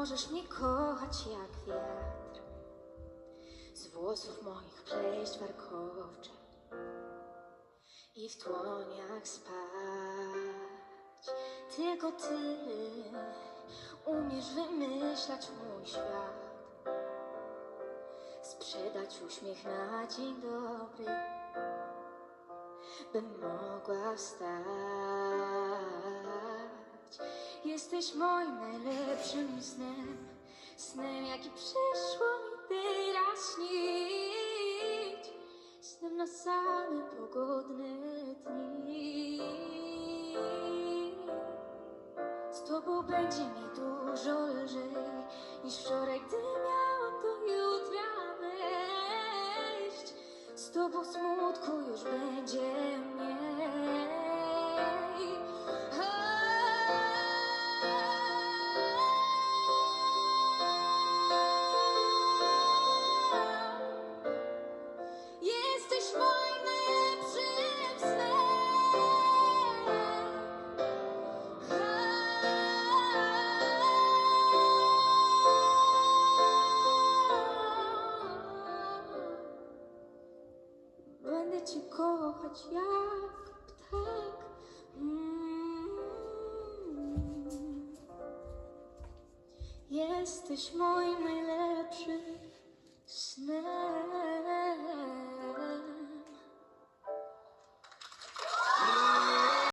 możesz mnie kochać jak wiatr. Z włosów moich pleść warkowcze i w dłoniach spać. Tylko ty umiesz wymyślać mój świat. Sprzedać uśmiech na dzień dobry, bym mogła wstać. Jesteś moim najlepszym snem, snem jaki przyszło mi teraz śnić, snem na same pogodne dni. Z tobą będzie mi dużo lżej niż wczoraj, gdy miałam do jutra wejść. Z tobą smutku już będzie mniej. Będę cię kochać jak ptak. Mm. Jesteś moim najlepszym snem.